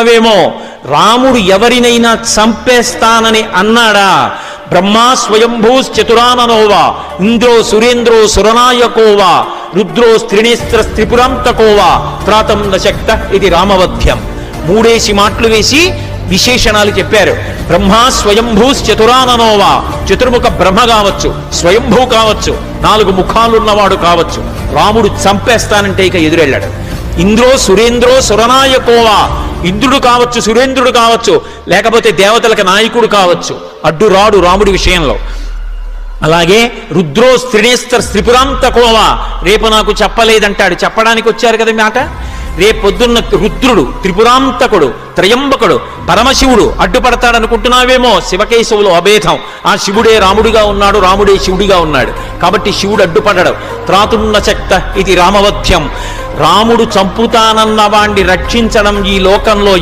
వేమో రాముడు ఎవరినైనా చంపేస్తానని అన్నాడా? బ్రహ్మా స్వయంభూశ్చతురాననోవా ఇంద్రో సురేంద్రో సురనాయకోవా రుద్రో స్త్రినేస్త్ర త్రిపురాంతకోవా త్రాతం నశక్త ఇది రామవధ్యం. మూడేసి మాటలు వేసి విశేషణాలు చెప్పారు. బ్రహ్మా స్వయంభూశ్చతురాననోవా చతుర్ముఖ బ్రహ్మ కావచ్చు స్వయంభూ కావచ్చు నాలుగు ముఖాలున్నవాడు కావచ్చు. రాముడు చంపేస్తానంటే ఇక ఎదురెళ్ళాడు. ఇంద్రో సురేంద్రో సురనాయకోవా. ఇంద్రుడు కావచ్చు సురేంద్రుడు కావచ్చు లేకపోతే దేవతలకు నాయకుడు కావచ్చు. అడ్డు రాడు రాముడి విషయంలో. అలాగే రుద్రో స్త్రినేస్త్ర త్రిపురాంతకోవా. రేపు నాకు చెప్పలేదంటాడు. చెప్పడానికి వచ్చారు కదా మాట? రేపొద్దున్న రుద్రుడు త్రిపురాంతకుడు త్రయంబకుడు పరమశివుడు అడ్డుపడతాడనుకుంటున్నావేమో శివకేశవులు అభేదం. ఆ శివుడే రాముడిగా ఉన్నాడు రాముడే శివుడిగా ఉన్నాడు. కాబట్టి శివుడు అడ్డుపడడు. త్రాతున్న శక్త ఇది రామవధ్యం. రాముడు చంపుతానన్న వాణ్ణి రక్షించడం ఈ లోకంలో